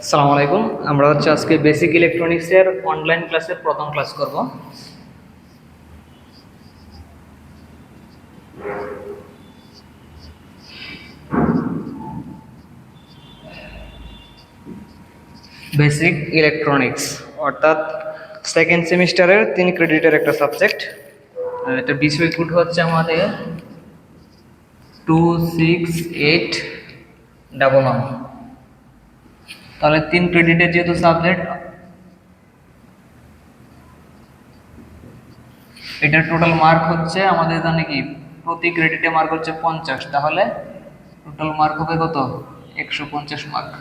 আসসালামু আলাইকুম। আমরা হচ্ছে আজকে বেসিক ইলেকট্রনিক্সের অনলাইন ক্লাসের প্রথম ক্লাস করব। বেসিক ইলেকট্রনিক্স অর্থাৎ সেকেন্ড সেমিস্টারের তিন ক্রেডিটের একটা সাবজেক্ট এটা বিষয় হচ্ছে আমাদের two six eight double one তাহলে তিন ক্রেডিটের যেহেতু সাবজেক্ট এটার টোটাল মার্ক হচ্ছে আমাদের এখানে কি? প্রতি ক্রেডিটে মার্ক হচ্ছে পঞ্চাশ, তাহলে টোটাল মার্ক হবে কত? একশো পঞ্চাশ মার্ক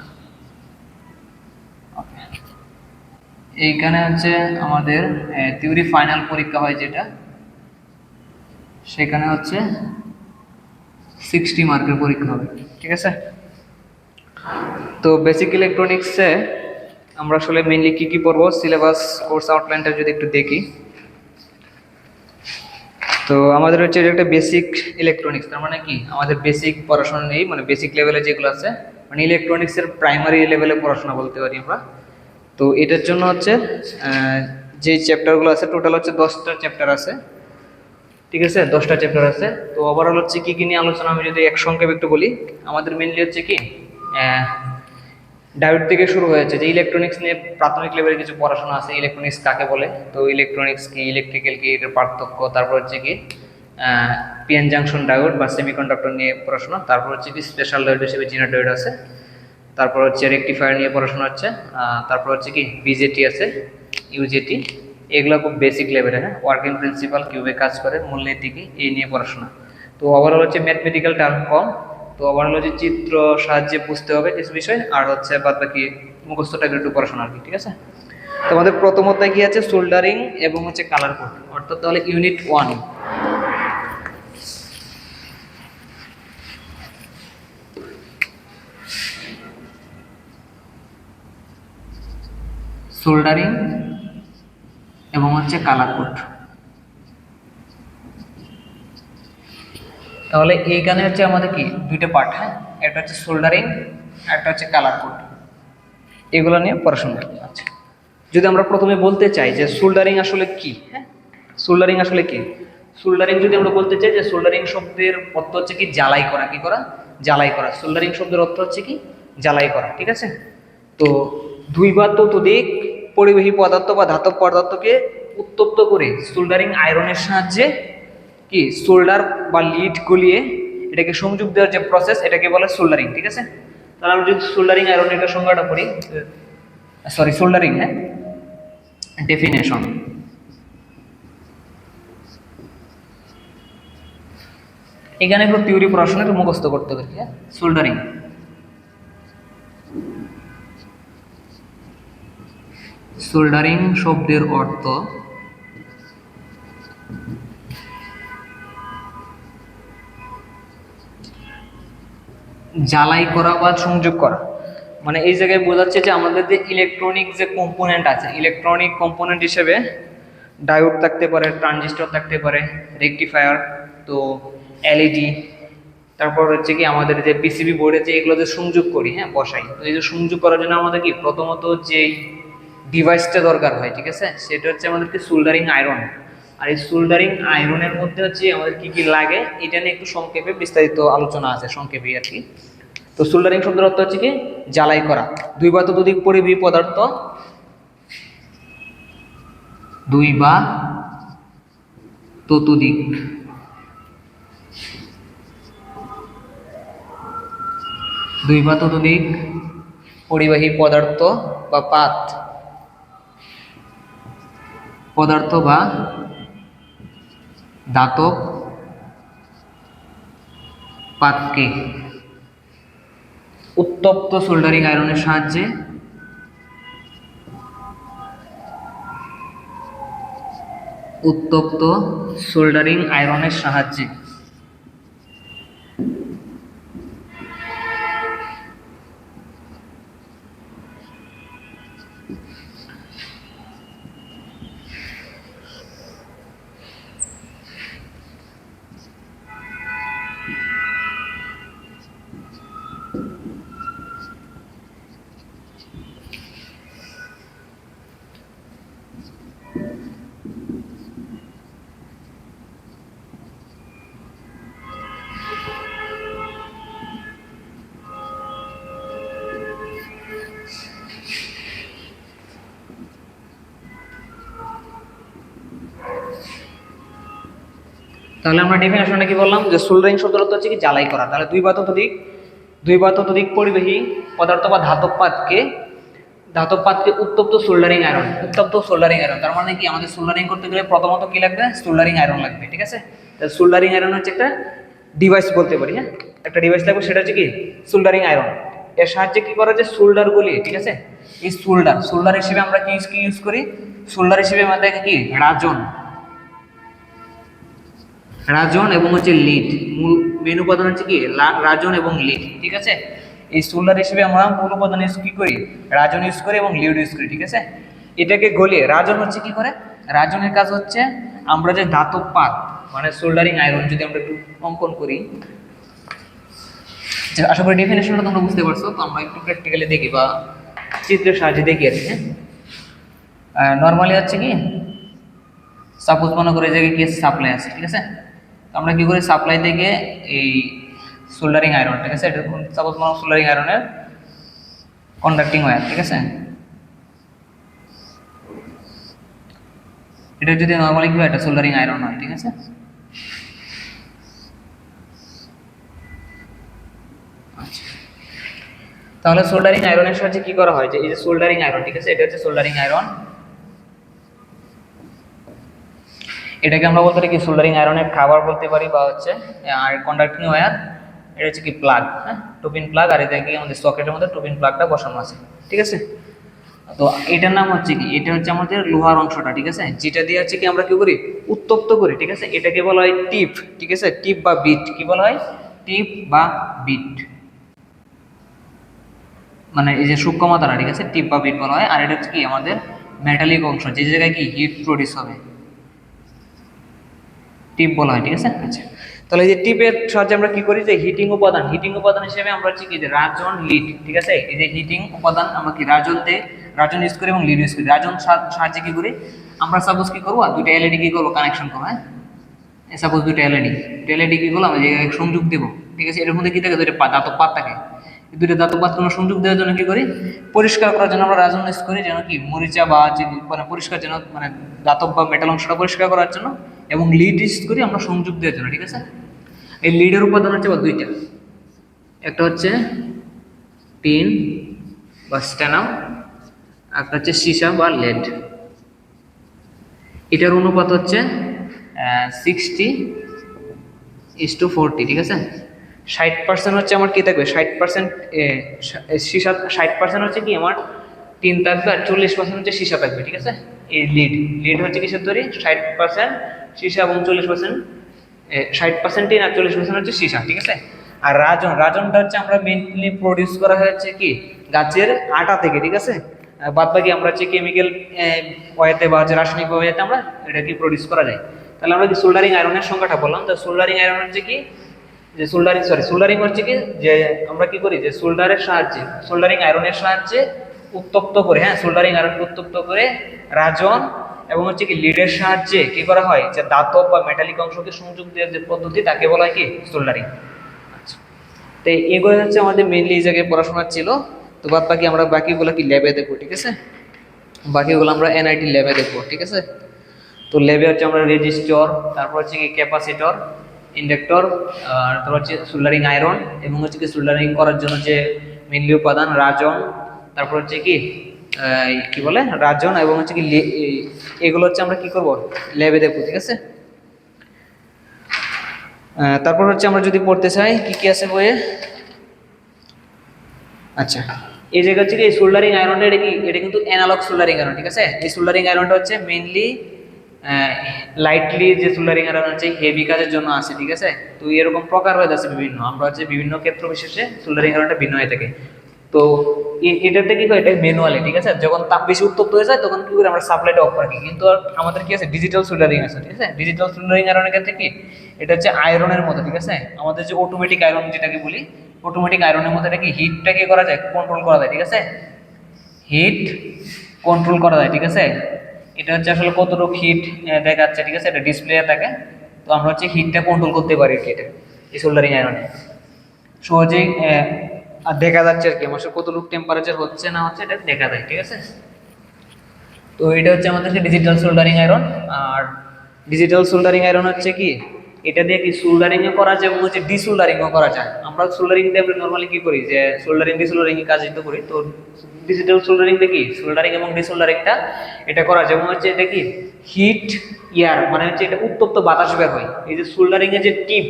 এইখানে হচ্ছে আমাদের থিওরি ফাইনাল পরীক্ষা হয় যেটা, সেখানে হচ্ছে সিক্সটি মার্কের পরীক্ষা হবে, ঠিক আছে? তো বেসিক ইলেকট্রনিক্সে আমরা আসলে মেনলি কী কী পড়ব? সিলেবাস কোর্স আউটলাইনটা যদি একটু দেখি। তো আমাদের হচ্ছে এটা একটা বেসিক ইলেকট্রনিক্স তার মানে কি? আমাদের বেসিক পড়াশোনা নেই মানে বেসিক লেভেলে যেগুলো আছে মানে ইলেকট্রনিক্সের প্রাইমারি লেভেলে পড়াশোনা বলতে পারি আমরা। তো এটার জন্য হচ্ছে যে চ্যাপ্টারগুলো আছে টোটাল হচ্ছে দশটা চ্যাপ্টার আছে। ঠিক আছে? দশটা চ্যাপ্টার আছে। তো ওভারঅল হচ্ছে কী কী নিয়ে আলোচনা, আমি যদি এক সংক্ষেপ একটু বলি, আমাদের মেনলি হচ্ছে কি ডায়োড থেকে শুরু হয়েছে যে ইলেকট্রনিক্স নিয়ে প্রাথমিক লেভেলে কিছু পড়াশোনা আছে ইলেকট্রনিক্স কাকে বলে? তো ইলেকট্রনিক্স কি ইলেকট্রিক্যাল কি এর পার্থক্য, তারপর হচ্ছে কি পিএন জাংশন ডায়োড বা সেমিকন্ডাক্টর নিয়ে পড়াশোনা, তারপর হচ্ছে কি স্পেশাল ডায়োড হিসেবে জিনা ডায়োড আছে, তারপর হচ্ছে রেকটিফায়ার নিয়ে পড়াশোনা হচ্ছে তারপর হচ্ছে কি বিজেটি আছে ইউজেটি এগুলো খুব বেসিক লেভেলে হ্যাঁ? ওয়ার্কিং প্রিন্সিপাল কিউবে কাজ করে, মূলনীতি কি, এই নিয়ে পড়াশোনা। তো ওভারঅল হচ্ছে ম্যাথমেটিক্যাল টার্ম কম তো ওভারঅল হচ্ছে চিত্র, সাহায্যে বুঝতে হবে কিছু বিষয়, আর হচ্ছে বাদ বাকি মুখস্থ টাইপের একটু পড়াশোনা আর কি, ঠিক আছে? তো আমাদের প্রথম অধ্যায় কি আছে? সোল্ডারিং এবং হচ্ছে কালার কোড অর্থাৎ তাহলে ইউনিট ওয়ান সোল্ডারিং এবং হচ্ছে কালার কোড তাহলে এইখানে হচ্ছে আমাদের কি? দুইটা পার্ট হ্যাঁ? একটা হচ্ছে সোল্ডারিং একটা হচ্ছে কালার কোড এগুলো নিয়ে পড়াশোনা আচ্ছা। যদি আমরা প্রথমে বলতে চাই যে সোল্ডারিং আসলে কি হ্যাঁ? সোল্ডারিং আসলে কি? সোল্ডারিং যদি আমরা বলতে চাই যে সোল্ডারিং শব্দের অর্থ হচ্ছে কি? জ্বালাই করা। কি করা? জ্বালাই করা। সোল্ডারিং শব্দের অর্থ হচ্ছে কি? জ্বালাই করা। ঠিক আছে? তো দুই বা ততোধিক পরিবাহী পদার্থ বা ধাতব পদার্থকে উত্তপ্ত করে সোল্ডারিং আয়রনের সাহায্যে কি? সোল্ডার বা লিড গলিয়ে এটাকে সংযোগ দেওয়ার যে প্রসেস এটাকে বলে সোল্ডারিং ঠিক আছে? তাহলে আমরা যদি সোল্ডারিং আয়রন এটা সংজ্ঞাটা করি সরি সোল্ডারিং হ্যাঁ? ডেফিনেশন এখানে একটু থিওরি পড়াশোনা একটু মুখস্থ করতে হবে হ্যাঁ? সোল্ডারিং সোল্ডারিং শব্দের অর্থ জ্বালাই করা বা সংযোগ করা। মানে এই জায়গায় বোঝাচ্ছে যে আমাদের যে ইলেকট্রনিক যে কম্পোনেন্ট আছে ইলেকট্রনিক কম্পোনেন্ট হিসেবে ডায়োড থাকতে পারে ট্রানজিস্টর থাকতে পারে রেকটিফায়ার তো এলইডি তারপর হচ্ছে কি আমাদের যে পিসিবি বোর্ডে যে এগুলো যে সংযোগ করি হ্যাঁ বসাই। তো এই যে সংযোগ করার জন্য আমাদের কি? প্রথমত যেই ডিভাইসটা দরকার হয়, ঠিক আছে? সেটা হচ্ছে আমাদেরকে সোল্ডারিং আয়রন আর এই সোল্ডারিং আয়রনের মধ্যে হচ্ছে আমাদের কি কি লাগে, এটা নিয়ে একটু সংক্ষেপে বিস্তারিত আলোচনা আছে, সংক্ষেপে আর কি। তো সোল্ডারিং শব্দের অর্থ হচ্ছে কি? জ্বালাই করা। দুই বা ততোধিক পরিবাহী পদার্থ। দুই বা ততোধিক। দুই বা ততোধিক পরিবাহী পদার্থ বা পাত। পদার্থ বা ধাতব পাতকে। উত্তপ্ত সোল্ডারিং আয়রনের সাহায্যে উত্তপ্ত সোল্ডারিং আয়রনের সাহায্যে। তাহলে আমরা ডেফিনেশনটা কি বললাম? যে সোল্ডারিং অর্থ হচ্ছে কি? জ্বালাই করা। তাহলে দুই বা ততোধিক দুই বা ততোধিক পরিবাহী পদার্থ বা ধাতব পাতকে ধাতব পাতকে উত্তপ্ত সোল্ডারিং আয়রন, উত্তপ্ত সোল্ডারিং আয়রন। তার মানে কি? আমাদের সোল্ডারিং করতে গেলে প্রথমত কি লাগবে? সোল্ডারিং আয়রন লাগবে, ঠিক আছে? তাহলে সোল্ডারিং আয়রন হচ্ছে একটা ডিভাইস বলতে পারি হ্যাঁ? একটা ডিভাইস লাগবে, সেটা হচ্ছে কি? Soldering iron. এর সাহায্যে কি করা যায়? সোল্ডার গুলি ঠিক আছে? এই সোল্ডার সোল্ডার হিসেবে আমরা কি ইউজ করি? সোল্ডার হিসেবে আমাদের কি? রাজন। রাজন এবং হচ্ছে লিড। মূল মেন উপাদান হচ্ছে কি? রাজন এবং লিড, ঠিক আছে? এই সোল্ডার হিসেবে আমরা মূল উপাদান ইউজ কি করি? রাজন ইউজ করি এবং লিড ইউজ করি, ঠিক আছে? এটাকে গলিয়ে, রাজন হচ্ছে কি করে? রাজনের কাজ হচ্ছে আমরা যে ধাতব পাত মানে সোল্ডারিং আয়রন যদি আমরা একটু অঙ্কন করি। আশা করি ডেফিনেশনটা তোমরা বুঝতে পারছ, তো আমরা একটু প্র্যাকটিক্যালি দেখি বা চিত্রের সাহায্যে দেখি আর কি হ্যাঁ? নর্মালি হচ্ছে কি সাপোজ মনে করে যে কি সাপ্লাই আছে, ঠিক আছে? আমরা কি করি? সাপ্লাই থেকে এই সোল্ডারিং আয়রন ঠিক আছে? এটা সাপোজ মনে সোল্ডারিং আয়রনের কন্ডাক্টিং ওয়্যার ঠিক আছে? এটা যদি নর্মালি কি হয়? এটা সোল্ডারিং আয়রন হয়, ঠিক আছে? তাহলে সোল্ডারিং আয়রনের সাহায্যে কি করা হয়? যে এই যে সোল্ডারিং আয়রন ঠিক আছে? এটা হচ্ছে সোল্ডারিং আয়রন এটাকে আমরা বলতে পারি কি সোল্ডারিং আয়রনের খাবার বলতে পারি বা হচ্ছে আর কন্ডাক্টিং ওয়্যার এটা হচ্ছে কি প্লাগ হ্যাঁ? টুপিন প্লাগ আর এটা কি আমাদের সকেটের মধ্যে টুপিন প্লাগটা বসানো আছে, ঠিক আছে? তো এটার নাম হচ্ছে কি, এটা হচ্ছে আমাদের লোহার অংশটা, ঠিক আছে? যেটা দিয়ে হচ্ছে কি আমরা কি করি? উত্তপ্ত করি, ঠিক আছে? এটাকে বলা হয় টিপ, ঠিক আছে? টিপ বা বিট, কি বলা হয়? টিপ বা বিট। মানে এই যে সূক্ষ্মতারা ঠিক আছে? টিপ বা বিট বলা হয়, আর এটা হচ্ছে কি আমাদের মেটালিক অংশ, যে জায়গায় কি হিট প্রডিউস হবে। টিপ বলা হয় ঠিক আছে? আচ্ছা। তাহলে এই যে টিপের সাহায্যে আমরা কি করি? যে হিটিং উপাদান হিটিং উপাদান হিসেবে আমরা হচ্ছে কি যে রাজন লিড ঠিক আছে? এই যে হিটিং উপাদান আমরা কি রাজন দিয়ে রাজন ইউজ করি এবং লিড ইউজ করি। রাজন সাহায্যে কি করি? আমরা সাপোজ কি করব? দুইটা এলইডি কি করব? কানেকশন করব হ্যাঁ? সাপোজ দুইটা এলইডি এলইডি কি করলাম? যে সংযোগ দেবো ঠিক আছে? এর মধ্যে কি থাকে? দুইটা দাঁতব পাত থাকে। দুইটা দাঁতব পাত আমরা সংযোগ দেওয়ার জন্য কি করি? পরিষ্কার করার জন্য আমরা রাজন ইউজ করি যেন কি মরিচা বা যে মানে পরিষ্কার যেন মানে দাঁতব বা মেটাল অংশটা পরিষ্কার করার জন্য। এবং লিড ইউজ করি আমরা সংযোগ দেওয়ার জন্য, ঠিক আছে? এই লিডের উপাদান হচ্ছে বা দুইটা। একটা হচ্ছে টিন বা স্ট্যানাম একটা হচ্ছে সীসা বা লেড এটার অনুপাত হচ্ছে সিক্সটি ইস টু ফোরটি ঠিক আছে? ষাট পার্সেন্ট হচ্ছে আমার কি থাকবে? ষাট পার্সেন্ট সীসা ষাট পার্সেন্ট হচ্ছে কি আমার টিন থাকবে আর চল্লিশ পার্সেন্ট হচ্ছে সীসা থাকবে, ঠিক আছে? এই লিড লিড হচ্ছে কিসের তৈরি? ষাট পার্সেন্ট সীসা এবং চল্লিশ পার্সেন্ট ষাট পার্সেন্ট টিন আর চল্লিশ পার্সেন্ট হচ্ছে সীসা, ঠিক আছে? আর রাজন, রাজনটা হচ্ছে আমরা মেনলি প্রডিউস করা হয়েছে কি? গাছের আটা থেকে, ঠিক আছে? বাদ বাকি আমরা হচ্ছে কেমিক্যাল ওয়েতে বা হচ্ছে রাসায়নিক ওয়েতে আমরা এটা কি প্রডিউস করা যায়। তাহলে আমরা কি সোল্ডারিং আয়রনের সংখ্যাটা বললাম? তো সোল্ডারিং আয়রন হচ্ছে কি? যে সোল্ডারিং সরি সোল্ডারিং হচ্ছে কি? যে আমরা কি করি? যে সোল্ডারের সাহায্যে সোল্ডারিং আয়রনের সাহায্যে উত্তপ্ত করে হ্যাঁ সোল্ডারিং আয়রনকে উত্তপ্ত করে রাজন এবং হচ্ছে কি লিডের সাহায্যে কি করা হয়? যে দাতব বা মেটালিক অংশকে সংযোগ দেওয়ার যে পদ্ধতি, তাকে বলা হয় কি? সোল্ডারিং। আচ্ছা। তো এগুলো হচ্ছে আমাদের মেনলি এই জায়গায় পড়াশোনা ছিল। তো বাদ বাকি আমরা বাকিগুলো কি ল্যাবে দেখব, ঠিক আছে? বাকিগুলো আমরা এনআইটি ল্যাবে দেখব, ঠিক আছে? তো ল্যাবে হচ্ছে আমরা রেজিস্টর, তারপর হচ্ছে কি ক্যাপাসিটর ইন্ডাক্টর আর তারপর হচ্ছে সোল্ডারিং আয়রন এবং হচ্ছে কি সোল্ডারিং করার জন্য যে মেনলি উপাদান রাজন তারপর হচ্ছে কি কি বলে, রাজন এবং হচ্ছে কি এগুলো হচ্ছে আমরা কি করব? ল্যাবে দেখব ঠিক আছে? তারপর হচ্ছে আমরা যদি পড়তে চাই, কি কি আছে বইয়ে? আচ্ছা এই জায়গা হচ্ছে কি সোল্ডারিং আয়রনটা, এটা কি, এটা কিন্তু অ্যানালগ সোল্ডারিং আয়রন, ঠিক আছে? এই সোল্ডারিং আয়রনটা হচ্ছে মেইনলি লাইটলি যে সোল্ডারিং আয়রন হচ্ছে হেভি কাজের জন্য আছে ঠিক আছে? তো এরকম প্রকার হয়ে যাচ্ছে বিভিন্ন, আমরা হচ্ছে বিভিন্ন ক্ষেত্র বিশেষে সোল্ডারিং আয়রনটা ভিন্ন হয়ে থাকে। তো এটাতে কি হয়? এটা ম্যানুয়ালি ঠিক আছে? যখন তাপ বেশি উত্তপ্ত হয়ে যায়, তখন কি করে আমরা সাপ্লাইটা অফ রাখি? কিন্তু আর আমাদের কি আছে? ডিজিটাল সোল্ডারিং আছে, ঠিক আছে? ডিজিটাল সোল্ডারিং আয়রনের ক্ষেত্রে কি? এটা হচ্ছে আয়রনের মতো, ঠিক আছে? আমাদের যে অটোমেটিক আয়রন যেটাকে বলি অটোমেটিক আয়রনের মধ্যে এটা কি? হিটটাকে করা যায় কন্ট্রোল করা যায়, ঠিক আছে? হিট কন্ট্রোল করা যায়, ঠিক আছে? এটা হচ্ছে আসলে কতটুকু হিট দেখাচ্ছে, ঠিক আছে? এটা ডিসপ্লে থাকে। তো আমরা হচ্ছে হিটটা কন্ট্রোল করতে পারি এটা এই সোল্ডারিং আয়রনে সহজেই আর দেখা যাচ্ছে আর কি আমার কতটুকু টেম্পারেচার হচ্ছে না হচ্ছে এটা দেখা যায়, ঠিক আছে? তো এটা হচ্ছে আমাদের ডিজিটাল সোল্ডারিং আয়রন আর ডিজিটাল সোল্ডারিং আয়রন হচ্ছে কি, এটা দিয়ে কি সোল্ডারিংও করা যায় এবং হচ্ছে ডিসোল্ডারিংও করা যায়। আমরা সোল্ডারিং দিয়ে নর্মালি কি করি যে সোল্ডারিং ডিসোল্ডারিং কাজ যেহেতু করি, তো ডিজিটাল সোল্ডারিং কি সোল্ডারিং এবং ডিসোল্ডারিংটা এটা করা যায়। এবং হচ্ছে এটা কি হিট ইয়ার মানে হচ্ছে এটা উত্তপ্ত বাতাস বের হয়। এই যে সোল্ডারিং এর যে টিপ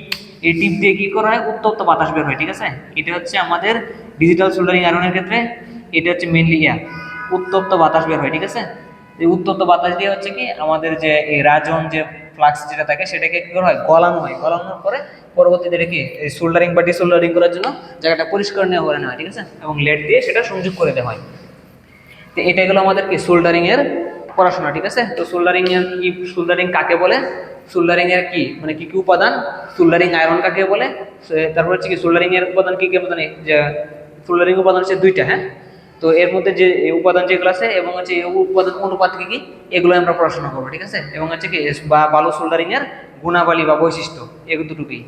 এই টিপ দিয়ে কি করা হয়? উত্তপ্ত বাতাস বের হয়, ঠিক আছে? এটা হচ্ছে আমাদের ডিজিটাল সোল্ডারিং আয়রনের ক্ষেত্রে, এটা হচ্ছে মেনলি ইয়ার উত্তপ্ত বাতাস বের হয়, ঠিক আছে? এই উত্তপ্ত বাতাস দিয়ে হচ্ছে কি, আমাদের যে এই রাজন যে ফ্লাক্স যেটা থাকে, সেটাকে কি করা হয়? গলানো হয়। গলানোর পরে পরবর্তীতে কি, এই সোল্ডারিং বা ডিসোল্ডারিং করার জন্য জায়গাটা পরিষ্কার নেওয়া করে নেওয়া হয়, ঠিক আছে? এবং লেট দিয়ে সেটা সংযোগ করে দেওয়া হয়। তো এটা গেলো আমাদের কি সোল্ডারিং এর পড়াশোনা, ঠিক আছে? তো সোল্ডারিং এর কি সোল্ডারিং কাকে বলে? সোল্ডারিং এর কি? মানে কি কি উপাদান? সোল্ডারিং আয়রন কাকে বলে? তারপর হচ্ছে কি সোল্ডারিং এর উপাদান কি কি উপাদান? যে সোল্ডারিং উপাদান হচ্ছে দুইটা হ্যাঁ? তো এর মধ্যে যে উপাদান যেগুলো আছে এবং হচ্ছে উপাদান অনুপাত কি কি? এগুলো আমরা পড়াশোনা করব, ঠিক আছে? এবং হচ্ছে কি বা ভালো সোল্ডারিং এর গুণাবলী বা বৈশিষ্ট্য এগুলো দুটুকুই।